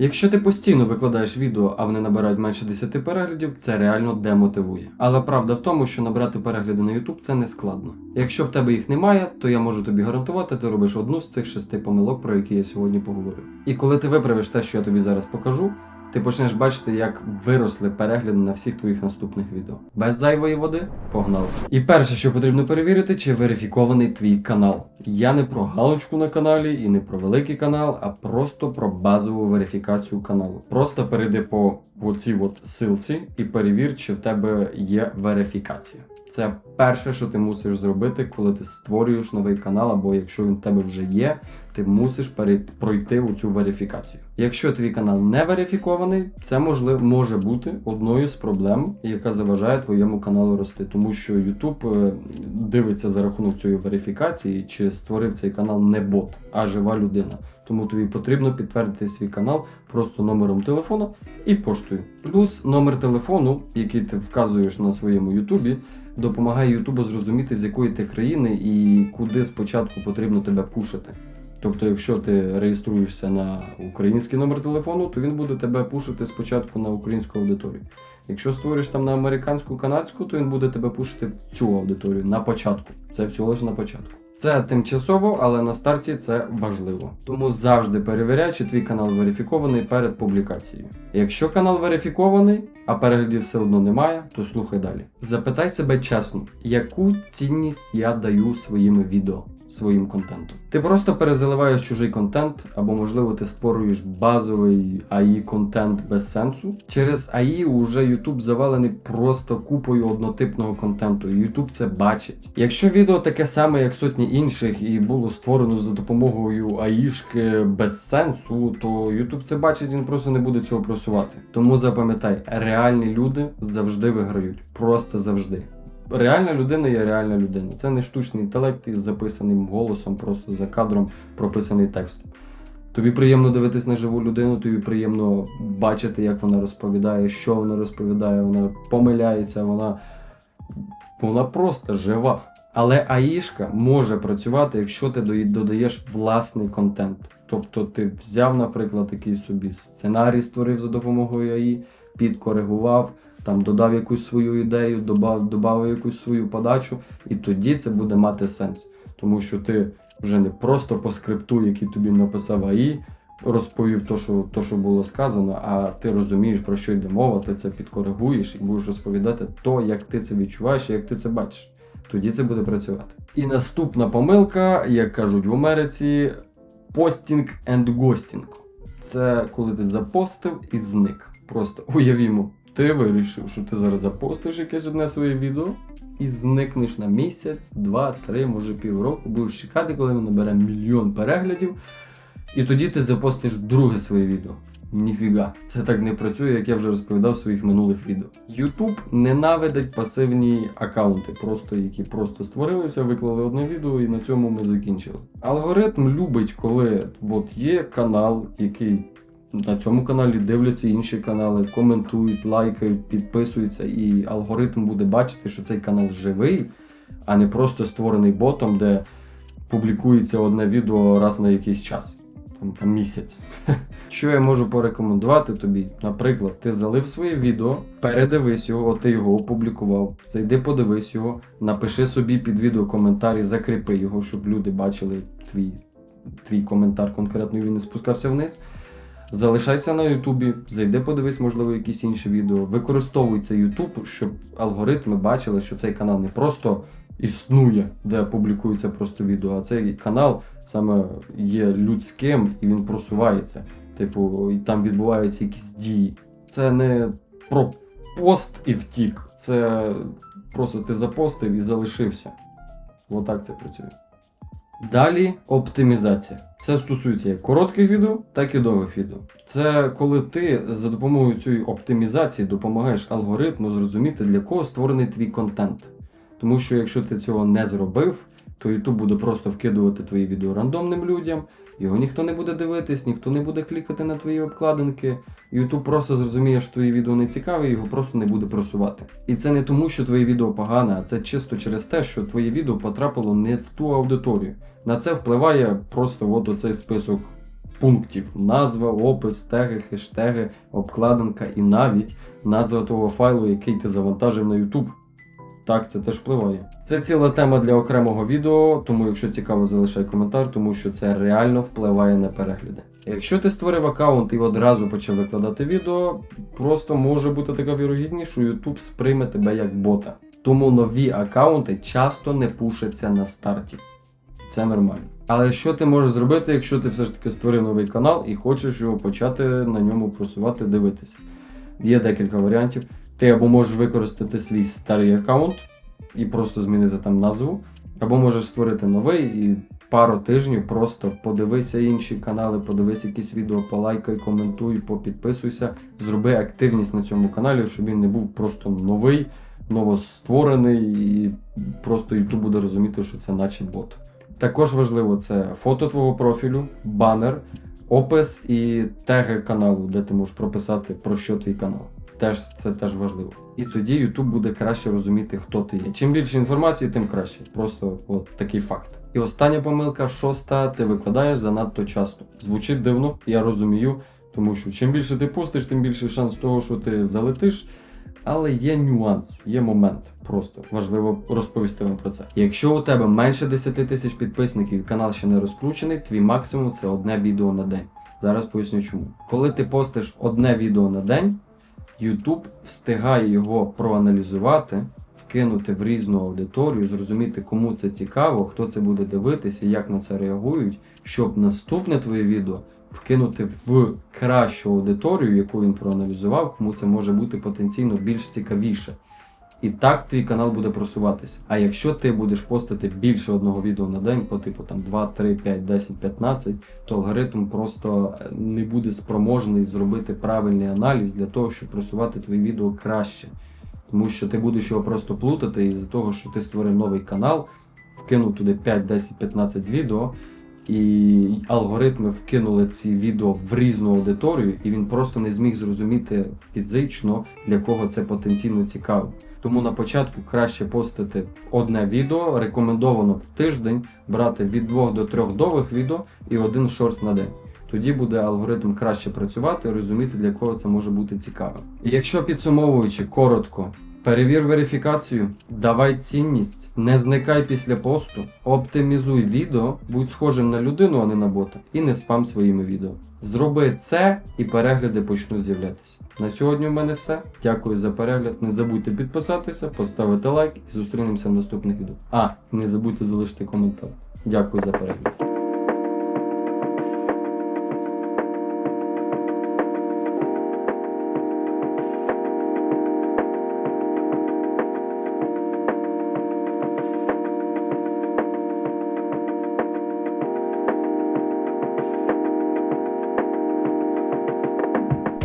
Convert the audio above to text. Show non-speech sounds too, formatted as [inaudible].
Якщо ти постійно викладаєш відео, а вони набирають менше 10 переглядів, це реально демотивує. Але правда в тому, що набрати перегляди на YouTube це не складно. Якщо в тебе їх немає, то я можу тобі гарантувати, ти робиш одну з цих шести помилок, про які я сьогодні поговорю. І коли ти виправиш те, що я тобі зараз покажу, ти почнеш бачити, як виросли перегляди на всіх твоїх наступних відео. Без зайвої води погнали. І перше, що потрібно перевірити, чи верифікований твій канал. Я не про галочку на каналі і не про великий канал, а просто про базову верифікацію каналу. Просто перейди по оцій от силці і перевір, чи в тебе є верифікація. Це перше, що ти мусиш зробити, коли ти створюєш новий канал, або якщо він в тебе вже є, ти мусиш пройти цю верифікацію. Якщо твій канал не верифікований, це можливо може бути одною з проблем, яка заважає твоєму каналу рости, тому що YouTube е, дивиться за рахунок цієї верифікації, чи створив цей канал не бот, а жива людина. Тому тобі потрібно підтвердити свій канал просто номером телефону і поштою. Плюс номер телефону, який ти вказуєш на своєму Ютубі, допомагає Ютубу зрозуміти, з якої ти країни і куди спочатку потрібно тебе пушити. Тобто, якщо ти реєструєшся на український номер телефону, то він буде тебе пушити спочатку на українську аудиторію. Якщо створиш там на американську канадську, то він буде тебе пушити в цю аудиторію на початку. Це всього лише на початку. Це тимчасово, але на старті це важливо. Тому завжди перевіряй, чи твій канал верифікований перед публікацією. Якщо канал верифікований, а переглядів все одно немає, то слухай далі. Запитай себе чесно, яку цінність я даю своїм відео, своїм контентом. Ти просто перезаливаєш чужий контент, або, можливо, ти створюєш базовий AI контент без сенсу. Через AI уже YouTube завалений просто купою однотипного контенту. YouTube це бачить. Якщо відео таке саме, як сотні інших, і було створено за допомогою АІшки без сенсу, то YouTube це бачить, він просто не буде цього просувати. Тому запам'ятай, реальні люди завжди виграють. Просто завжди. Реальна людина є реальна людина. Це не штучний інтелект із записаним голосом, просто за кадром прописаний текст. Тобі приємно дивитись на живу людину, тобі приємно бачити, як вона розповідає, що вона розповідає, вона помиляється, вона, вона просто жива. Але АІшка може працювати, якщо ти додаєш власний контент. Тобто ти взяв, наприклад, такий собі сценарій, створив за допомогою АІ, підкоригував, там додав якусь свою ідею, додав, додав якусь свою подачу, і тоді це буде мати сенс. Тому що ти вже не просто по скрипту, який тобі написав АІ, розповів то, що, то, що було сказано, а ти розумієш, про що йде мова, ти це підкоригуєш і будеш розповідати то, як ти це відчуваєш і як ти це бачиш. Тоді це буде працювати. І наступна помилка, як кажуть в Америці, постінг and ghosting. Це коли ти запостив і зник. Просто уявімо, ти вирішив, що ти зараз запостиш якесь одне своє відео і зникнеш на місяць, два, три, може півроку, будеш чекати, коли він набере мільйон переглядів, і тоді ти запостиш друге своє відео. Ніфіга, це так не працює, як я вже розповідав в своїх минулих відео. YouTube ненавидить пасивні аккаунти, просто які просто створилися, виклали одне відео і на цьому ми закінчили. Алгоритм любить, коли от є канал, який на цьому каналі дивляться інші канали, коментують, лайкають, підписуються, і алгоритм буде бачити, що цей канал живий, а не просто створений ботом, де публікується одне відео раз на якийсь час, там, там місяць. [laughs] Що я можу порекомендувати тобі? Наприклад, ти залив своє відео, передивись його, ти його опублікував. Зайди, подивись його, напиши собі під відео коментар і закріпи його, щоб люди бачили твій, твій коментар конкретно він не спускався вниз. Залишайся на Ютубі, зайди, подивись, можливо, якісь інші відео. Використовуй цей Ютуб, щоб алгоритми бачили, що цей канал не просто існує, де публікується просто відео, а цей канал саме є людським і він просувається. Типу, там відбуваються якісь дії. Це не про пост і втік. Це просто ти запостив і залишився. Отак це працює. Далі оптимізація. Це стосується як коротких відео, так і довгих відео. Це коли ти за допомогою цієї оптимізації допомагаєш алгоритму зрозуміти, для кого створений твій контент. Тому що якщо ти цього не зробив, то YouTube буде просто вкидувати твої відео рандомним людям, його ніхто не буде дивитись, ніхто не буде клікати на твої обкладинки. YouTube просто зрозуміє, що твої відео не цікаві, його просто не буде просувати. І це не тому, що твоє відео погане, а це чисто через те, що твоє відео потрапило не в ту аудиторію. На це впливає просто от оцей список пунктів: назва, опис, теги, хештеги, обкладинка і навіть назва того файлу, який ти завантажив на YouTube. Так, це теж впливає. Це ціла тема для окремого відео, тому якщо цікаво, залишай коментар, тому що це реально впливає на перегляди. Якщо ти створив аккаунт і одразу почав викладати відео, просто може бути така вірогідність, що YouTube сприйме тебе як бота. Тому нові аккаунти часто не пушаться на старті. Це нормально. Але що ти можеш зробити, якщо ти все ж таки створив новий канал і хочеш його почати на ньому просувати, дивитися? Є декілька варіантів. Ти або можеш використати свій старий аккаунт і просто змінити там назву, або можеш створити новий і пару тижнів просто подивися інші канали, подивись якісь відео, полайкай, коментуй, попідписуйся, зроби активність на цьому каналі, щоб він не був просто новий, новостворений, і просто YouTube буде розуміти, що це наче бот. Також важливо це фото твого профілю, банер, опис і теги каналу, де ти можеш прописати про що твій канал. Теж це теж важливо. І тоді YouTube буде краще розуміти, хто ти є. Чим більше інформації, тим краще. Просто от такий факт. І остання помилка, шоста, ти викладаєш занадто часто. Звучить дивно, я розумію, тому що чим більше ти постиш, тим більше шанс того, що ти залетиш. Але є нюанс, є момент. Просто важливо розповісти вам про це. Якщо у тебе менше 10 тисяч підписників канал ще не розкручений, твій максимум це одне відео на день. Зараз поясню чому. Коли ти постиш одне відео на день, YouTube встигає його проаналізувати, вкинути в різну аудиторію, зрозуміти, кому це цікаво, хто це буде дивитися, як на це реагують, щоб наступне твоє відео вкинути в кращу аудиторію, яку він проаналізував, кому це може бути потенційно більш цікавіше. І так твій канал буде просуватися. А якщо ти будеш постити більше одного відео на день, по типу там 2, 3, 5, 10, 15, то алгоритм просто е, не буде спроможний зробити правильний аналіз для того, щоб просувати твої відео краще. Тому що ти будеш його просто плутати із-за того, що ти створив новий канал, вкинув туди 5, 10, 15 відео, і алгоритми вкинули ці відео в різну аудиторію, і він просто не зміг зрозуміти фізично, для кого це потенційно цікаво. Тому на початку краще постити одне відео, рекомендовано в тиждень брати від 2 до 3 довгих відео і один шортс на день. Тоді буде алгоритм краще працювати, розуміти, для кого це може бути цікавим. І якщо підсумовуючи коротко, перевір верифікацію, давай цінність, не зникай після посту, оптимізуй відео, будь схожим на людину, а не на бота, і не спам своїми відео. Зроби це і перегляди почнуть з'являтися. На сьогодні в мене все. Дякую за перегляд. Не забудьте підписатися, поставити лайк і зустрінемося в наступних відео. А, не забудьте залишити коментар. Дякую за перегляд.